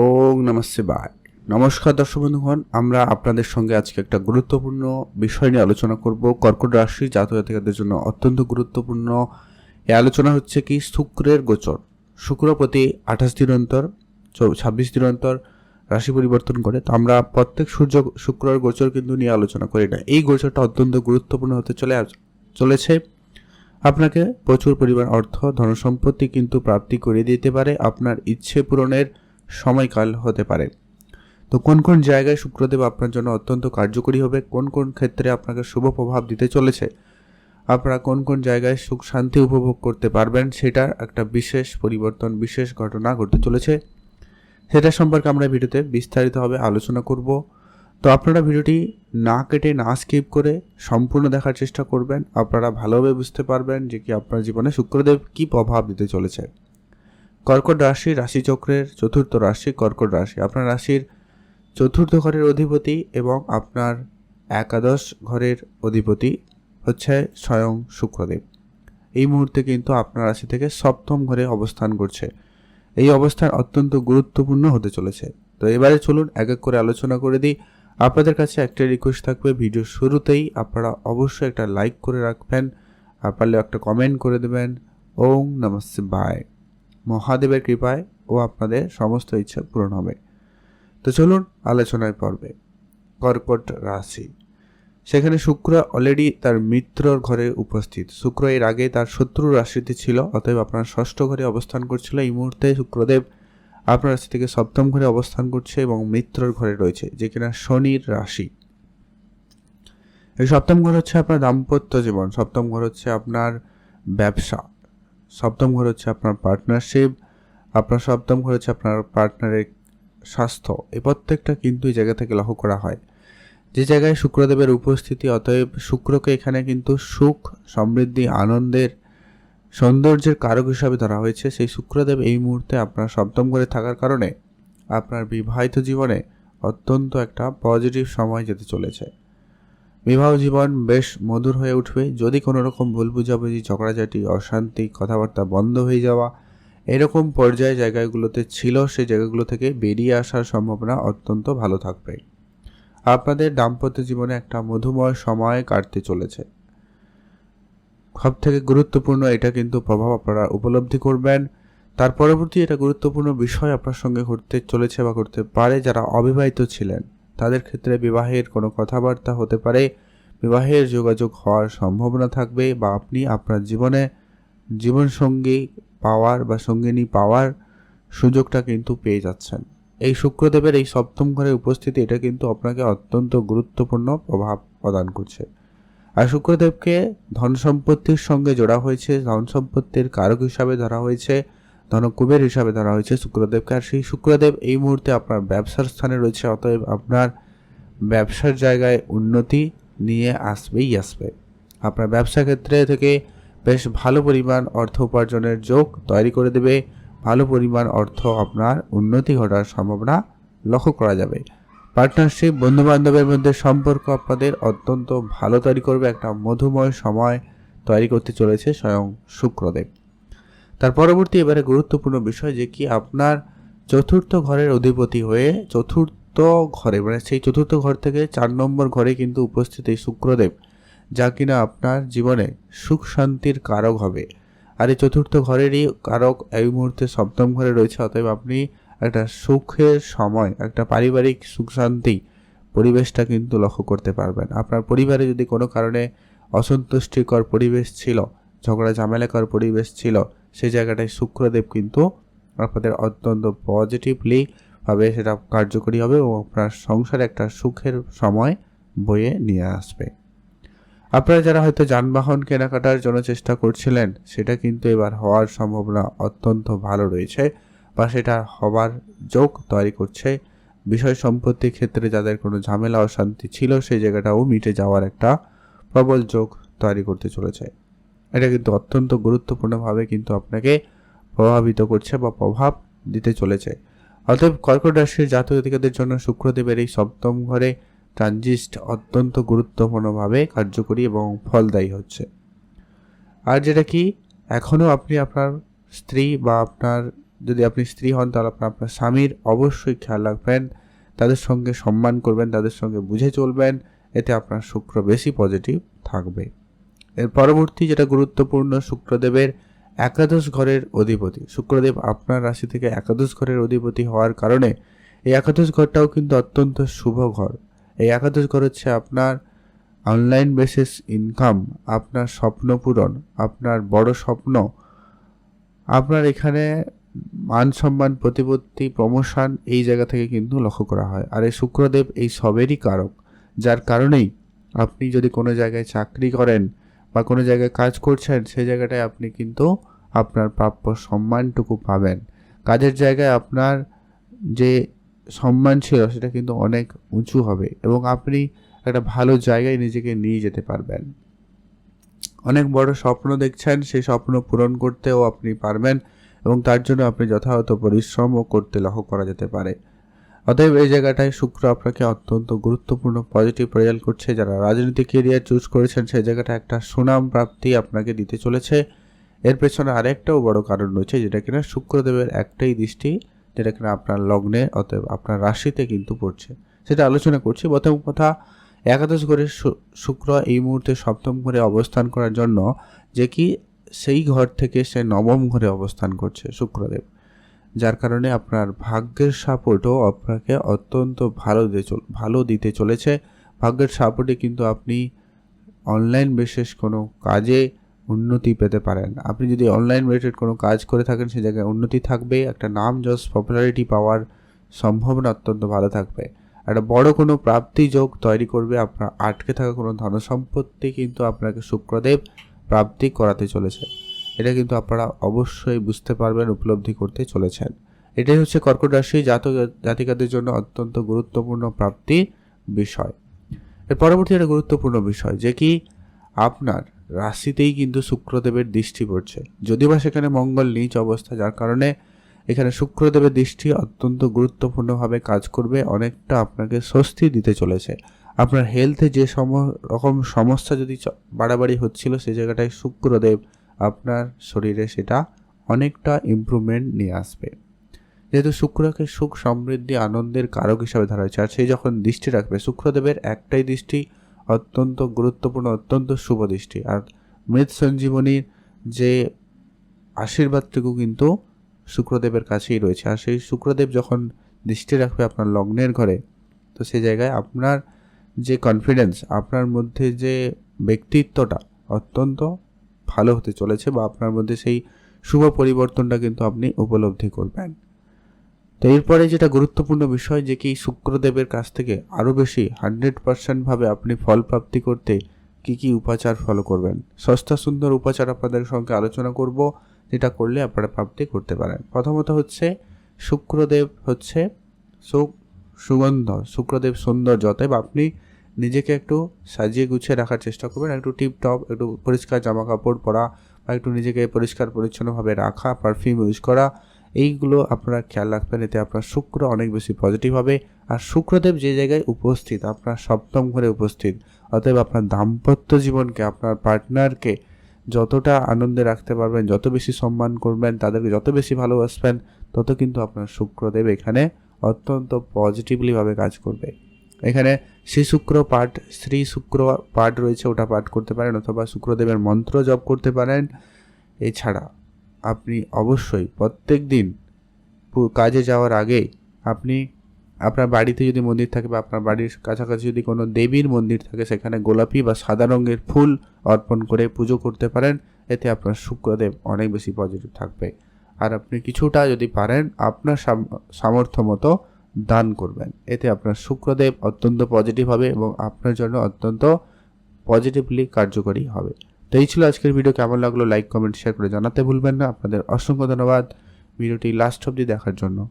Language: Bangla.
ওং নমস্তে বাই নমস্কার দর্শক বন্ধুগণ, আমরা আপনাদের সঙ্গে আজকে একটা গুরুত্বপূর্ণ বিষয় নিয়ে আলোচনা করব। কর্কট রাশি জাতক জাতিকাদের জন্য অত্যন্ত গুরুত্বপূর্ণ। এই আলোচনা হচ্ছে কি? শুক্রের গোচর। শুক্র প্রতি আঠাশ দিন অন্তর ছাব্বিশ দিন অন্তর রাশি পরিবর্তন করে। তো আমরা প্রত্যেক সূর্য, শুক্রের গোচর কিন্তু নিয়ে আলোচনা করি না। এই গোচরটা অত্যন্ত গুরুত্বপূর্ণ হতে চলে চলেছে। আপনাকে প্রচুর পরিমাণ অর্থ, ধনসম্পত্তি কিন্তু প্রাপ্তি করে দিতে পারে। আপনার ইচ্ছে পূরণের সময়কাল হতে পারে। তো কোন কোন জায়গায় শুক্রদেব আপনার জন্য অত্যন্ত কার্যকরী হবে? কোন কোন ক্ষেত্রে আপনাকে শুভ প্রভাব দিতে চলেছে? আপনারা কোন কোন জায়গায় সুখ শান্তি উপভোগ করতে পারবেন? সেটার একটা বিশেষ পরিবর্তন, বিশেষ ঘটনা ঘটতে চলেছে। সেটা সম্পর্কে আমরা ভিডিওতে বিস্তারিতভাবে আলোচনা করব। তো আপনারা ভিডিওটি না কেটে, না স্কিপ করে সম্পূর্ণ দেখার চেষ্টা করবেন। আপনারা ভালোভাবে বুঝতে পারবেন যে কি আপনার জীবনে শুক্রদেব কি প্রভাব দিতে চলেছে। কর্কট রাশি রাশিচক্রের চতুর্থ রাশি, কর্কট রাশি। আপনার রাশির চতুর্থ ঘরের অধিপতি এবং আপনার একাদশ ঘরের অধিপতি হচ্ছে স্বয়ং শুক্রদেব। এই মুহূর্তে কিন্তু আপনার রাশি থেকে সপ্তম ঘরে অবস্থান করছে। এই অবস্থান অত্যন্ত গুরুত্বপূর্ণ হতে চলেছে। তো এবারে চলুন এক এক করে আলোচনা করে দিই। আপনাদের কাছে একটা রিকোয়েস্ট থাকবে। ভিডিও শুরুতেই আপনারা অবশ্যই একটা লাইক করে রাখবেন। পারলে একটা কমেন্ট করে দেবেন। ওং নমস্তে বাই মহাদেবের কৃপায় ও আপনাদের সমস্ত ইচ্ছা পূরণ হবে। তো চলুন আলোচনায় পর্বে। কর্কট রাশি। সেখানে শুক্র অলরেডি তার মিত্রর ঘরে উপস্থিত। শুক্র এর আগে তার শত্রু রাশিতে ছিল, অতএব আপনার ষষ্ঠ ঘরে অবস্থান করছিল। এই মুহূর্তে শুক্রদেব আপনার রাশি থেকে সপ্তম ঘরে অবস্থান করছে এবং মিত্রর ঘরে রয়েছে, যে কিনা শনির রাশি। এই সপ্তম ঘর হচ্ছে আপনার দাম্পত্য জীবন, সপ্তম ঘর হচ্ছে আপনার ব্যবসা। সপ্তম ঘর হচ্ছে আপনার পার্টনারশিপ আপনার সপ্তম ঘর হচ্ছে আপনার পার্টনারের স্বাস্থ্য। এই প্রত্যেকটা কিন্তু এই জায়গা থেকে লক্ষ্য করা হয়। যে জায়গায় শুক্রদেবের উপস্থিতি, অতএব শুক্রকে এখানে কিন্তু সুখ, সমৃদ্ধি, আনন্দের, সৌন্দর্যের কারক হিসাবে ধরা হয়েছে। সেই শুক্রদেব এই মুহূর্তে আপনার সপ্তম ঘরে থাকার কারণে আপনার বিবাহিত জীবনে অত্যন্ত একটা পজিটিভ সময় যেতে চলেছে। বিবাহ জীবন বেশ মধুর হয়ে উঠবে। যদি কোনো রকম ভুল বুঝাবুঝি, ঝগড়াঝাটি, অশান্তি, কথাবার্তা বন্ধ হয়ে যাওয়া এরকম পর্যায়ে জায়গাগুলোতে ছিল সেই জায়গাগুলো থেকে বেরিয়ে আসার সম্ভাবনা অত্যন্ত ভালো থাকবে। আপনাদের দাম্পত্য জীবনে একটা মধুময় সময় কাটতে চলেছে। সব থেকে গুরুত্বপূর্ণ এটা কিন্তু প্রভাব আপনারা উপলব্ধি করবেন। তার পরবর্তী এটা গুরুত্বপূর্ণ বিষয় আপনার সঙ্গে ঘটতে চলেছে বা করতে পারে যারা অবিবাহিত ছিলেন। তাদের ক্ষেত্রে বিবাহের কোনো কথাবার্তা হতে পারে। বিবাহের যোগাযোগ হওয়ার সম্ভাবনা থাকবে বা আপনি আপনার জীবনে জীবনসঙ্গী পাওয়ার বা সঙ্গিনী পাওয়ার সুযোগটা কিন্তু পেয়ে যাচ্ছেন। এই শুক্রদেবের এই সপ্তম ঘরের উপস্থিতি, এটা কিন্তু আপনাকে অত্যন্ত গুরুত্বপূর্ণ প্রভাব প্রদান করছে। আর শুক্রদেবকে ধন সম্পত্তির সঙ্গে জোড়া হয়েছে ধন সম্পত্তির কারক হিসাবে ধরা হয়েছে। ধনকুবের হিসাবে ধরা হয়েছে শুক্রদেবকে। আর সেই শুক্রদেব এই মুহূর্তে আপনার ব্যবসার স্থানে রয়েছে, অতএব আপনার ব্যবসার জায়গায় উন্নতি নিয়ে আসবেই আসবে। আপনার ব্যবসা ক্ষেত্রে থেকে বেশ ভালো পরিমাণ অর্থ উপার্জনের যোগ তৈরি করে দেবে। ভালো পরিমাণ অর্থ আপনার উন্নতি ঘটার সম্ভাবনা লক্ষ্য করা যাবে। পার্টনারশিপ, বন্ধুবান্ধবের মধ্যে সম্পর্ক আপনাদের অত্যন্ত ভালো তৈরি করবে। একটা মধুময় সময় তৈরি করতে চলেছে স্বয়ং শুক্রদেব। তার পরবর্তী এবারে গুরুত্বপূর্ণ বিষয় যে কি আপনার চতুর্থ ঘরের অধিপতি হয়ে চতুর্থ ঘরে মানে সেই চতুর্থ ঘর থেকে চার নম্বর ঘরে কিন্তু উপস্থিত এই শুক্রদেব, যা কিনা আপনার জীবনে সুখ শান্তির কারক হবে। আর এই চতুর্থ ঘরেরই কারক এই মুহূর্তে সপ্তম ঘরে রয়েছে, অতএব আপনি একটা সুখের সময়, একটা পারিবারিক সুখ শান্তি পরিবেশটা কিন্তু লক্ষ্য করতে পারবেন। আপনার পরিবারে যদি কোনো কারণে অসন্তুষ্টিকর পরিবেশ ছিল, ঝগড়া ঝামেলাকর পরিবেশ ছিল সেই জায়গাটায় শুক্রদেব কিন্তু আপনাদের অত্যন্ত পজিটিভলি ভাবে সেটা কার্যকরী হবে এবং আপনার সংসারে একটা সুখের সময় বয়ে নিয়ে আসবে। আপনারা যারা হয়তো যানবাহন কেনাকাটার জন্য চেষ্টা করছিলেন, সেটা কিন্তু এবার হওয়ার সম্ভাবনা অত্যন্ত ভালো রয়েছে বা সেটা হবার যোগ তৈরি করছে। বিষয় সম্পত্তির ক্ষেত্রে যাদের কোনো ঝামেলা, অশান্তি ছিল, সেই জায়গাটাও মিটে যাওয়ার একটা প্রবল যোগ তৈরি করতে চলেছে। এটা কিন্তু অত্যন্ত গুরুত্বপূর্ণভাবে কিন্তু আপনাকে প্রভাবিত করছে বা প্রভাব দিতে চলেছে। অতএব কর্কট রাশির জাতক জন্য শুক্রদেবের এই সপ্তম ঘরে ট্রানজিস্ট অত্যন্ত গুরুত্বপূর্ণভাবে কার্যকরী এবং ফলদায়ী হচ্ছে। আর যেটা কি এখনও আপনি আপনার স্ত্রী বা আপনার, যদি আপনি স্ত্রী হন তাহলে আপনার আপনার স্বামীর অবশ্যই খেয়াল রাখবেন, তাদের সঙ্গে সম্মান করবেন, তাদের সঙ্গে বুঝে চলবেন, এতে আপনার শুক্র বেশি পজিটিভ থাকবে। এর পরবর্তী যেটা গুরুত্বপূর্ণ শুক্রদেবের একাদশ ঘরের অধিপতি। শুক্রদেব আপনার রাশি থেকে একাদশ ঘরের অধিপতি হওয়ার কারণে এই একাদশ ঘরটাও কিন্তু অত্যন্ত শুভ ঘর। এই একাদশ ঘর হচ্ছে আপনার অনলাইন বেসিস ইনকাম আপনার স্বপ্ন পূরণ, আপনার বড় স্বপ্ন, আপনার এখানে মান সম্মান, প্রতিপত্তি প্রমোশন এই জায়গা থেকে কিন্তু লক্ষ্য করা হয়। আর এই শুক্রদেব এই সবেরই কারক, যার কারণেই আপনি যদি কোনো জায়গায় চাকরি করেন বা কোনো জায়গায় কাজ করছেন, সেই জায়গাটায় আপনি কিন্তু আপনার প্রাপ্য সম্মানটুকু পাবেন। কাজের জায়গায় আপনার যে সম্মান ছিল, সেটা কিন্তু অনেক উঁচু হবে এবং আপনি একটা ভালো জায়গায় নিজেকে নিয়ে যেতে পারবেন। অনেক বড় স্বপ্ন দেখছেন, সেই স্বপ্ন পূরণ করতেও আপনি পারবেন এবং তার জন্য আপনি যথাযথ পরিশ্রমও করতে লক্ষ্য করা যেতে পারে। অতএব এই জায়গাটায় শুক্র আপনাকে অত্যন্ত গুরুত্বপূর্ণ পজিটিভ রেজাল্ট করছে। যারা রাজনৈতিক কেরিয়ার চুজ করেছেন, সেই জায়গাটা একটা সুনাম প্রাপ্তি আপনাকে দিতে চলেছে। এর পেছনে আরেকটাও বড় কারণ রয়েছে, যেটা কিনা শুক্রদেবের একটাই দৃষ্টি, যেটা কিনা আপনার লগ্নে, অতএব আপনার রাশিতে কিন্তু পড়ছে। সেটা আলোচনা করছি। প্রথম কথা, একাদশ ঘরে শুক্র এই মুহূর্তে সপ্তম ঘরে অবস্থান করার জন্য যে কি সেই ঘর থেকে সে নবম ঘরে অবস্থান করছে শুক্রদেব। যার কারণে আপনার ভাগ্যের সাপোর্টও আপনাকে অত্যন্ত ভালো দিতে ভালো দিতে চলেছে। ভাগ্যের সাপোর্টে কিন্তু আপনি অনলাইন বিশেষ কোনো কাজে উন্নতি পেতে পারেন। আপনি যদি অনলাইন রিলেটেড কোনো কাজ করে থাকেন, সে জায়গায় উন্নতি থাকবে। একটা নাম যশ পপুলারিটি পাওয়ার সম্ভাবনা অত্যন্ত ভালো থাকবে। একটা বড় কোনো প্রাপ্তি যোগ তৈরি করবে আপনার, আটকে থাকা কোনো ধনসম্পত্তি কিন্তু আপনাকে শুক্রদেব প্রাপ্তি করাতে চলেছে। এটা কিন্তু আপনারা অবশ্যই বুঝতে পারবেন, উপলব্ধি করতে চলেছেন। এটাই হচ্ছে কর্কট রাশি, জাতক, জাতিকাদের জন্য অত্যন্ত গুরুত্বপূর্ণ প্রাপ্তি বিষয়। এর পরবর্তী একটা গুরুত্বপূর্ণ বিষয়, যে কি আপনার রাশিতেই কিন্তু শুক্রদেবের দৃষ্টি পড়ছে। যদিও বা সেখানে মঙ্গল নিচ অবস্থা, যার কারণে এখানে শুক্রদেবের দৃষ্টি অত্যন্ত গুরুত্বপূর্ণভাবে কাজ করবে, অনেকটা আপনাকে স্বস্তি দিতে চলেছে। আপনার হেলথে যে সম রকম সমস্যা যদি বাড়াবাড়ি হচ্ছিল সেই জায়গাটায় শুক্রদেব আপনার শরীরে সেটা অনেকটা ইমপ্রুভমেন্ট নিয়ে আসবে। যেহেতু শুক্রকে সুখ সমৃদ্ধি আনন্দের কারক হিসাবে ধরা হয়েছে, আর সেই যখন দৃষ্টি রাখবে, শুক্রদেবের একটাই দৃষ্টি অত্যন্ত গুরুত্বপূর্ণ, অত্যন্ত শুভ দৃষ্টি। আর মৃত সঞ্জীবনীর যে আশীর্বাদটুকু কিন্তু শুক্রদেবের কাছেই রয়েছে। আর সেই শুক্রদেব যখন দৃষ্টি রাখবে আপনার লগ্নের ঘরে, তো সেই জায়গায় আপনার যে কনফিডেন্স আপনার মধ্যে যে ব্যক্তিত্বটা অত্যন্ত ভালো হতে চলেছে বা আপনার মধ্যে সেই শুভ পরিবর্তনটা কিন্তু আপনি উপলব্ধি করবেন। তো এরপরে যেটা গুরুত্বপূর্ণ বিষয় যে কি শুক্রদেবের কাছ থেকে আরও বেশি হান্ড্রেড পার্সেন্টভাবে আপনি ফল প্রাপ্তি করতে কি কি উপাচার ফলো করবেন। সস্তা সুন্দর উপাচার আপনাদের সঙ্গে আলোচনা করব, যেটা করলে আপনারা প্রাপ্তি করতে পারেন। প্রথমত হচ্ছে শুক্রদেব হচ্ছে সুগন্ধ, শুক্রদেব সৌন্দর্য। অতএব আপনি নিজেকে একটু সাজিয়ে গুছিয়ে রাখার চেষ্টা করবেন, একটু টিপটপ একটু পরিষ্কার জামা কাপড় পরা, বা একটু নিজেকে পরিষ্কার পরিচ্ছন্নভাবে রাখা পারফিউম ইউজ করা, এইগুলো আপনারা খেয়াল রাখবেন, এতে আপনার শুক্র অনেক বেশি পজিটিভ হবে। আর শুক্রদেব যে জায়গায় উপস্থিত, আপনার সপ্তম ঘরে উপস্থিত, অতএব আপনার দাম্পত্য জীবনকে, আপনার পার্টনারকে যতটা আনন্দে রাখতে পারবেন, যত বেশি সম্মান করবেন, তাদেরকে যত বেশি ভালোবাসবেন, তত কিন্তু আপনার শুক্রদেব এখানে অত্যন্ত পজিটিভলিভাবে কাজ করবে। এখানে শ্রী শুক্র পাঠ, শ্রী শুক্র পাঠ রয়েছে, ওটা পাঠ করতে পারেন অথবা শুক্রদেবের মন্ত্র জপ করতে পারেন। এছাড়া আপনি অবশ্যই প্রত্যেক দিন কাজে যাওয়ার আগে আপনি আপনার বাড়িতে যদি মন্দির থাকে বা আপনার বাড়ির কাছাকাছি যদি কোনো দেবীর মন্দির থাকে, সেখানে গোলাপি বা সাদা রঙের ফুল অর্পণ করে পুজো করতে পারেন। এতে আপনার শুক্রদেব অনেক বেশি পজিটিভ থাকবে। আর আপনি কিছুটা যদি পারেন, আপনার সাম- সামর্থ্য মতো দান করবেন। এতে আপনার শুক্রদেব অত্যন্ত পজিটিভ হবে এবং আপনার জন্য অত্যন্ত পজিটিভলি কার্যকরী হবে। তো এই ছিল আজকের ভিডিও কেমন লাগল? লাইক কমেন্ট শেয়ার করে জানাতে ভুলবেন না। আপনাদের অসংখ্য ধন্যবাদ। ভিডিওটি লাস্ট অবধি দেখার জন্য।